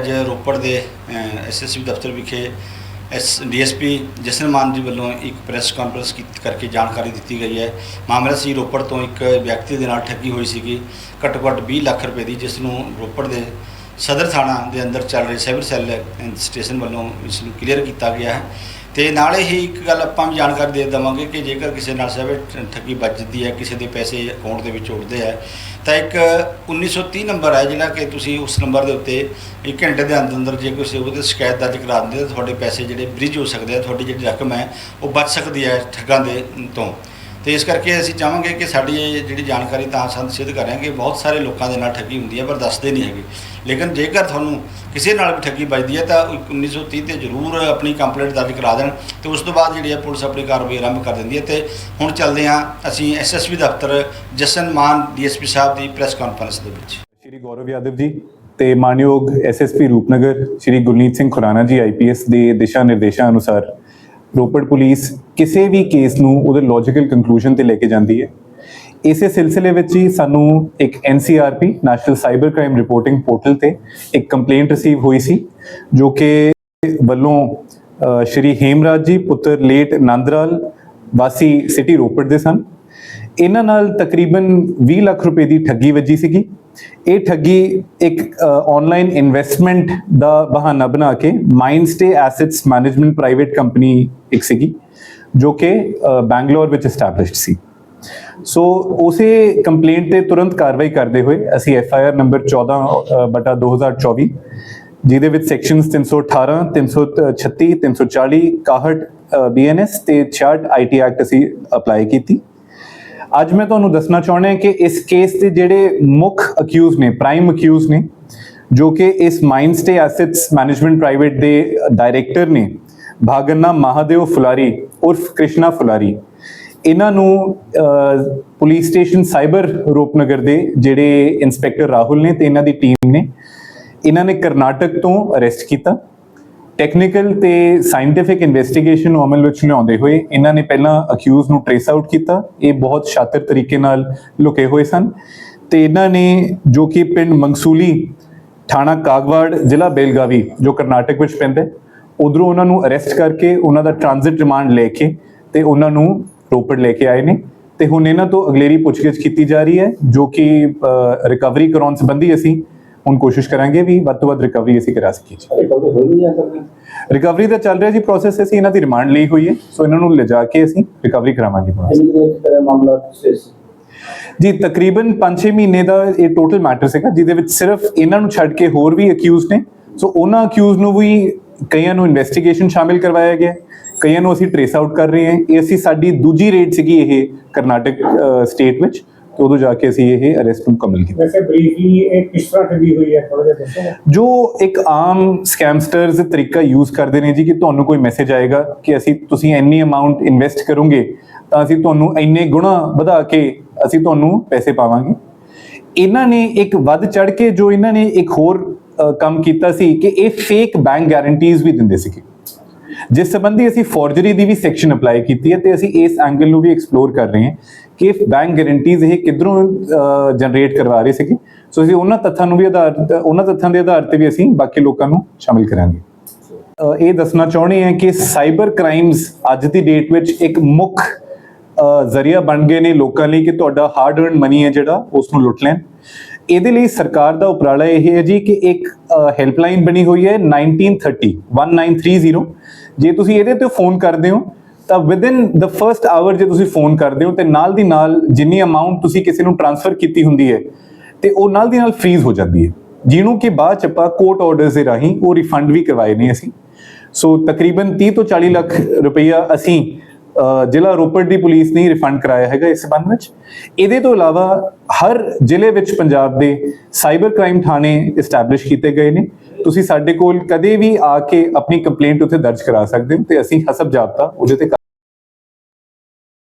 ਅੱਜ ਰੋਪੜ ਦੇ ਐਸਐਸਪੀ ਦਫ਼ਤਰ ਵਿਖੇ ਐਸ ਡੀਐਸਪੀ ਜਸਨ ਮਾਨ ਜੀ ਵੱਲੋਂ ਇੱਕ ਪ੍ਰੈਸ ਕਾਨਫਰੰਸ ਕਰਕੇ ਜਾਣਕਾਰੀ ਦਿੱਤੀ ਗਈ ਹੈ। ਮਾਮਲਾ ਸੀ ਰੋਪੜ ਤੋਂ ਇੱਕ ਵਿਅਕਤੀ ਦੇ ਨਾਲ ਠੱਗੀ ਹੋਈ ਸੀਗੀ। ਘੱਟੋ ਘੱਟ 20 ਲੱਖ ਰੁਪਏ ਦੀ ਜਿਸ ਨੂੰ ਰੋਪੜ ਦੇ ਸਦਰ ਥਾਣਾ ਦੇ ਅੰਦਰ ਚੱਲ ਰਹੇ ਸਾਈਬਰ ਸੈੱਲ ਸਟੇਸ਼ਨ ਵੱਲੋਂ ਇਸ ਨੂੰ ਕਲੀਅਰ ਕੀਤਾ ਗਿਆ ਹੈ। ਤੇ ਨਾਲ ਹੀ ਇੱਕ ਗੱਲ ਆਪਾਂ ਵੀ ਜਾਣਕਾਰੀ ਦੇ ਦੇਵਾਂਗੇ ਕਿ ਜੇਕਰ ਕਿਸੇ ਨਾਲ ਸਾਈਬਰ ਠੱਗੀ ਵੱਜਦੀ ਹੈ, ਕਿਸੇ ਦੇ ਪੈਸੇ ਅਕਾਊਂਟ ਦੇ ਵਿੱਚ ਉੱਡਦੇ ਹੈ, ਤਾਂ ਇੱਕ 1930 ਨੰਬਰ ਹੈ ਜਿਹੜਾ ਕਿ ਤੁਸੀਂ ਉਸ ਨੰਬਰ ਦੇ ਉੱਤੇ ਇੱਕ ਘੰਟੇ ਦੇ ਅੰਦਰ ਅੰਦਰ ਜੇ ਕਿਸੇ ਉਹਦੇ ਸ਼ਿਕਾਇਤ ਦਰਜ ਕਰਾ ਦਿੰਦੇ ਤਾਂ ਤੁਹਾਡੇ ਪੈਸੇ ਜਿਹੜੇ ਬ੍ਰਿਜ ਹੋ ਸਕਦੇ ਆ, ਤੁਹਾਡੀ ਜਿਹੜੀ ਰਕਮ ਹੈ, ਉਹ ਬਚ ਸਕਦੀ ਹੈ ਠੱਗਾਂ ਦੇ ਤੋਂ। ਤੇ ਇਸ ਕਰਕੇ ਅਸੀਂ ਚਾਹਾਂਗੇ ਕਿ ਸਾਡੀ ਇਹ ਜਿਹੜੀ ਜਾਣਕਾਰੀ ਤਾਂ ਸੰਦ ਸਿੱਧ ਕਰਾਂਗੇ, ਬਹੁਤ ਸਾਰੇ ਲੋਕਾਂ ਦੇ ਨਾਲ ਠੱਗੀ ਹੁੰਦੀ ਹੈ, ਪਰ ਦੱਸਦੇ ਨਹੀਂ ਹੈਗੇ। ਲੇਕਿਨ ਜੇਕਰ ਤੁਹਾਨੂੰ ਕਿਸੇ ਨਾਲ ਵੀ ਠੱਗੀ ਵੱਜਦੀ ਹੈ ਤਾਂ 1930 ਤੇ ਜ਼ਰੂਰ ਆਪਣੀ ਕੰਪਲੇਂਟ ਦਰਜ ਕਰਾ ਦੇਣ ਤੇ ਉਸ ਤੋਂ ਬਾਅਦ ਜਿਹੜੀ ਹੈ ਪੁਲਿਸ ਆਪਣੀ ਕਾਰਵਾਈ ਆਰੰਭ ਕਰ ਦਿੰਦੀ ਹੈ ਤੇ ਹੁਣ ਚੱਲਦੇ ਹਾਂ ਅਸੀਂ ਐਸਐਸਪੀ ਦਫ਼ਤਰ ਜਸਨ ਮਾਨ ਡੀਐਸਪੀ ਸਾਹਿਬ ਦੀ ਪ੍ਰੈਸ ਕਾਨਫਰੰਸ ਦੇ ਵਿੱਚ। ਸ਼੍ਰੀ ਗੌਰਵ ਯਾਦਵ ਜੀ ਤੇ ਮਾਨਯੋਗ ਐਸਐਸਪੀ ਰੂਪਨਗਰ, ਸ਼੍ਰੀ ਗੁਰਨੀਤ ਸਿੰਘ ਖੁਰਾਨਾ ਜੀ ਆਈਪੀਐਸ ਦੇ ਦਿਸ਼ਾ ਨਿਰਦੇਸ਼ਾਂ ਅਨੁਸਾਰ। ਰੋਪੜ ਪੁਲਿਸ ਕਿਸੇ ਵੀ ਕੇਸ ਨੂੰ ਉਹਦੇ ਲੌਜੀਕਲ ਕੰਕਲੂਜਨ ਤੇ ਲੈ ਕੇ ਜਾਂਦੀ ਹੈ। ਇਸੇ ਸਿਲਸਿਲੇ ਵਿੱਚ ਹੀ ਸਾਨੂੰ ਇੱਕ NCRP national cyber crime reporting portal ਤੇ ਇੱਕ ਕੰਪਲੇਂਟ ਰਿਸੀਵ ਹੋਈ ਸੀ, ਜੋ ਕਿ ਵੱਲੋਂ ਸ਼੍ਰੀ ਹੇਮਰਾਜ ਜੀ, ਪੁੱਤਰ ਲੇਟ ਨੰਦਰਾਲ ਵਾਸੀ ਸਿਟੀ ਰੋਪੜ ਦੇ ਸਨ। ਇਹਨਾਂ ਨਾਲ ਤਕਰੀਬਨ 20 ਲੱਖ ਰੁਪਏ ਦੀ ਠੱਗੀ ਵੱਜੀ ਸੀਗੀ। ਇਹ ਠੱਗੀ ਇੱਕ ਆਨਲਾਈਨ ਇਨਵੈਸਟਮੈਂਟ ਦਾ ਬਹਾਨਾ ਬਣਾ ਕੇ Mindstay assets management private company ਇੱਕ ਸੀਗੀ ਜੋ ਕਿ ਬੈਂਗਲੌਰ ਵਿੱਚ ਐਸਟੈਬਲਿਸ਼ਡ ਸੀ। ਸੋ ਉਸੇ ਕੰਪਲੇਂਟ ਤੇ ਤੁਰੰਤ ਕਾਰਵਾਈ ਕਰਦੇ ਹੋਏ ਅਸੀਂ ਐਫ ਆਈ ਆਰ ਨੰਬਰ 14 ਅ, ਬਟਾ 2024 ਜਿਹਦੇ ਵਿੱਚ ਸੈਕਸ਼ਨਸ 318 336 340 61 ਬੀਐਨਐਸ ਤੇ 66 ਆਈਟੀ ਐਕਟ ਅਸੀਂ ਅਪਲਾਈ ਕੀਤੀ। ਅੱਜ ਮੈਂ ਤੁਹਾਨੂੰ ਦੱਸਣਾ ਚਾਹੁੰਦਾ ਹਾਂ ਕਿ ਇਸ ਕੇਸ ਦੇ ਜਿਹੜੇ ਮੁੱਖ ਅਕਿਊਜ਼ ਨੇ ਪ੍ਰਾਈਮ ਅਕਿਊਜ਼ ਨੇ, ਜੋ ਕਿ ਇਸ ਮਾਈਂਡਸਟੇ ਐਸੈਟਸ ਮੈਨੇਜਮੈਂਟ ਪ੍ਰਾਈਵੇਟ ਦੇ ਡਾਇਰੈਕਟਰ ਨੇ ਭਾਗਨਾ ਮਹਾਦੇਵ ਫੁਲਾਰੀ ਉਰਫ ਕ੍ਰਿਸ਼ਨਾ ਫੁਲਾਰੀ ਇਹਨਾਂ ਨੂੰ ਪੁਲਿਸ ਸਟੇਸ਼ਨ ਸਾਈਬਰ ਰੂਪਨਗਰ ਦੇ ਜਿਹੜੇ ਇੰਸਪੈਕਟਰ ਰਾਹੁਲ ਨੇ ਤੇ ਇਹਨਾਂ ਦੀ ਟੀਮ ਨੇ, ਇਹਨਾਂ ਨੇ ਕਰਨਾਟਕ ਤੋਂ ਅਰੈਸਟ ਕੀਤਾ। ਟੈਕਨੀਕਲ ਤੇ ਸਾਇੰਟੀਫਿਕ ਇਨਵੈਸਟੀਗੇਸ਼ਨ ਨੂੰ ਅਮਲ ਵਿੱਚ ਲਿਆਉਂਦੇ ਹੋਏ ਇਹਨਾਂ ਨੇ ਪਹਿਲਾਂ ਅਕਿਊਜ਼ ਨੂੰ ਟ੍ਰੇਸ ਆਊਟ ਕੀਤਾ। ਇਹ ਬਹੁਤ ਸ਼ਾਤਰ ਤਰੀਕੇ ਨਾਲ ਲੁਕੇ ਹੋਏ ਸਨ। ਤੇ ਇਹਨਾਂ ਨੇ ਜੋ ਕਿ ਪਿੰਡ ਮੰਗਸੂਲੀ ਥਾਣਾ ਕਾਗਵਾੜ, ਜ਼ਿਲ੍ਹਾ ਬੇਲਗਾਵੀ, ਜੋ ਕਰਨਾਟਕ ਵਿੱਚ ਪੈਂਦਾ ਹੈ, ਉਧਰੋਂ ਉਹਨਾਂ ਨੂੰ ਅਰੈਸਟ ਕਰਕੇ ਉਹਨਾਂ ਦਾ ਟ੍ਰਾਂਜ਼ਿਟ ਰਿਮਾਂਡ ਲੈ ਕੇ ਤੇ ਉਹਨਾਂ ਨੂੰ ਰੋਪੜ ਲੈ ਕੇ ਆਏ ਨੇ। ਤੇ ਹੁਣ ਇਹਨਾਂ ਤੋਂ ਅਗਲੇਰੀ ਪੁੱਛਗਿੱਛ ਕੀਤੀ ਜਾ ਰਹੀ ਹੈ, ਜੋ ਕਿ ਰਿਕਵਰੀ ਕਰਾਉਣ ਸੰਬੰਧੀ ਅਸੀਂ ਹੁਣ ਕੋਸ਼ਿਸ਼ ਕਰਾਂਗੇ ਵੀ ਵੱਧ ਤੋਂ ਵੱਧ ਰਿਕਵਰੀ ਅਸੀਂ ਕਰਾ ਸਕੀਏ ਰਿਕਵਰੀ ਦਾ ਚੱਲ ਰਿਹਾ ਜੀ ਪ੍ਰੋਸੈਸ ਅਸੀਂ ਇਹਨਾਂ ਦੀ ਰਿਮਾਂਡ ਲਈ ਹੋਈ ਹੈ ਸੋ ਇਹਨਾਂ ਨੂੰ ਲਿਜਾ ਕੇ ਅਸੀਂ ਰਿਕਵਰੀ ਕਰਾਵਾਂਗੇ ਮਾਮਲਾ ਜੀ ਤਕਰੀਬਨ 5-6 ਮਹੀਨੇ ਦਾ ਇਹ ਟੋਟਲ ਮੈਟਰ ਸੀਗਾ ਜਿਹਦੇ ਵਿੱਚ ਸਿਰਫ ਇਹਨਾਂ ਨੂੰ ਛੱਡ ਕੇ ਹੋਰ ਵੀ ਅਕਿਊਜ਼ ਨੇ। ਸੋ ਉਹਨਾਂ ਅਕਿਊਜ਼ ਨੂੰ ਵੀ ਕਈਆਂ ਨੂੰ ਇਨਵੈਸਟੀਗੇਸ਼ਨ ਸ਼ਾਮਿਲ ਕਰਵਾਇਆ ਗਿਆ ਕਈਆਂ ਨੂੰ ਅਸੀਂ ਟ੍ਰੇਸ ਆਊਟ ਕਰ ਰਹੇ ਹਾਂ। ਇਹ ਅਸੀਂ ਸਾਡੀ ਦੂਜੀ ਰੇਡ ਸੀਗੀ ਇਹ ਕਰਨਾਟਕ ਸਟੇਟ ਵਿੱਚ। ਤੇ ਉਦੋਂ ਜਾ ਕੇ ਅਸੀਂ ਇਹ ਅਰੈਸਟ ਨੂੰ ਕਮਲ ਕੀਤਾ। ਵੈਸੇ ਬਰੀਫਲੀ ਇਹ ਕਿਸ ਤਰ੍ਹਾਂ ਠੱਗੀ ਹੋਈ ਹੈ ਥੋੜਾ ਜਿਹਾ ਦੱਸੋ। ਜੋ ਇੱਕ ਆਮ ਸਕੈਮਸਟਰਸ ਤਰੀਕਾ ਯੂਜ਼ ਕਰਦੇ ਨੇ ਜੀ ਕਿ ਤੁਹਾਨੂੰ ਕੋਈ ਮੈਸੇਜ ਆਏਗਾ ਕਿ ਅਸੀਂ ਤੁਸੀਂ ਇੰਨੀ ਅਮਾਉਂਟ ਇਨਵੈਸਟ ਕਰੋਗੇ ਤਾਂ ਅਸੀਂ ਤੁਹਾਨੂੰ ਇੰਨੇ ਗੁਣਾ ਵਧਾ ਕੇ ਅਸੀਂ ਤੁਹਾਨੂੰ ਪੈਸੇ ਪਾਵਾਂਗੇ। ਇਹਨਾਂ ਨੇ ਇੱਕ ਵੱਧ ਚੜ ਕੇ ਜੋ ਇਹਨਾਂ ਨੇ ਇੱਕ ਹੋਰ ਕੰਮ ਕੀਤਾ ਸੀ ਕਿ ਇਹ ਫੇਕ ਬੈਂਕ ਗਾਰੰਟੀਜ਼ ਵੀ ਦਿੰਦੇ ਸੀਗੇ। ਜਿਸ ਸੰਬੰਧੀ ਅਸੀਂ ਫੋਰਜਰੀ ਦੀ ਵੀ ਸੈਕਸ਼ਨ ਅਪਲਾਈ ਕੀਤੀ ਹੈ ਤੇ ਅਸੀਂ ਇਸ ਐਂਗਲ ਨੂੰ ਵੀ ਐਕਸਪਲੋਰ ਕਰ ਰਹੇ ਹਾਂ ਕਿ ਬੈਂਕ ਗਾਰੰਟੀਜ਼ ਇਹ ਕਿੱਧਰੋਂ ਜਨਰੇਟ ਕਰਵਾ ਰਹੇ ਸੀਗੇ। ਸੋ ਅਸੀਂ ਉਹਨਾਂ ਤੱਥਾਂ ਨੂੰ ਵੀ ਆਧਾਰ, ਉਹਨਾਂ ਤੱਥਾਂ ਦੇ ਆਧਾਰ ਤੇ ਵੀ ਅਸੀਂ ਬਾਕੀ ਲੋਕਾਂ ਨੂੰ ਸ਼ਾਮਿਲ ਕਰਾਂਗੇ। ਇਹ ਦੱਸਣਾ ਚਾਹੁੰਦੇ ਹਾਂ ਕਿ ਸਾਈਬਰ ਕ੍ਰਾਈਮਸ ਅੱਜ ਦੀ ਡੇਟ ਵਿੱਚ ਇੱਕ ਮੁੱਖ ਜ਼ਰੀਆ ਬਣ ਗਏ ਨੇ ਲੋਕਾਂ ਲਈ ਕਿ ਤੁਹਾਡਾ ਹਾਰਡ ਅਰਨ ਮਨੀ ਹੈ ਜਿਹੜਾ, ਉਸ ਨੂੰ ਲੁੱਟ ਲੈਣ। ਇਹਦੇ ਲਈ ਸਰਕਾਰ ਦਾ ਉਪਰਾਲਾ ਇਹ ਹੈ ਜੀ ਕਿ ਇੱਕ ਹੈਲਪਲਾਈਨ ਬਣੀ ਹੋਈ ਹੈ 1930 1930 ਜੇ ਤੁਸੀਂ ਇਹਦੇ ਤੇ ਫੋਨ ਕਰਦੇ ਹੋ, ਤਾਂ ਵਿਦਿਨ ਦ ਫਰਸਟ ਆਵਰ ਜੇ ਤੁਸੀਂ ਫੋਨ ਕਰਦੇ ਹੋ, ਤੇ ਨਾਲ ਦੀ ਨਾਲ ਜਿੰਨੀ ਅਮਾਉਂਟ ਤੁਸੀਂ ਕਿਸੇ ਨੂੰ ਟ੍ਰਾਂਸਫਰ ਕੀਤੀ ਹੁੰਦੀ ਹੈ, ਤੇ ਉਹ ਨਾਲ ਦੀ ਨਾਲ ਫ੍ਰੀਜ਼ ਹੋ ਜਾਂਦੀ ਹੈ। ਜਿਹਨੂੰ ਕਿ ਬਾਅਦ ਚ ਆਪਾਂ ਕੋਰਟ ਆਰਡਰਸ ਦੇ ਰਾਹੀਂ ਉਹ ਰਿਫੰਡ ਵੀ ਕਰਵਾਏ ਨੇ ਅਸੀਂ। ਸੋ ਤਕਰੀਬਨ 30 ਤੋਂ 40 ਲੱਖ ਰੁਪਈਆ ਅਸੀਂ ਜ਼ਿਲ੍ਹਾ ਰੋਪੜ ਦੀ ਪੁਲਿਸ ਨੇ ਰਿਫੰਡ ਕਰਾਇਆ ਹੈਗਾ ਇਸ ਸੰਬੰਧ ਵਿੱਚ। ਇਹਦੇ ਤੋਂ ਇਲਾਵਾ ਹਰ ਜ਼ਿਲ੍ਹੇ ਵਿੱਚ ਪੰਜਾਬ ਦੇ ਸਾਈਬਰ ਕ੍ਰਾਈਮ ਥਾਣੇ ਐਸਟੈਬਲਿਸ਼ ਕੀਤੇ ਗਏ ਨੇ। ਤੁਸੀਂ ਸਾਡੇ ਕੋਲ ਕਦੇ ਵੀ ਆ ਕੇ ਆਪਣੀ ਕੰਪਲੇਂਟ ਉੱਥੇ ਦਰਜ ਕਰਾ ਸਕਦੇ ਹੋ ਤੇ ਅਸੀਂ ਹਸਬ ਜਾਬਤਾ ਉਹਦੇ ਤੇ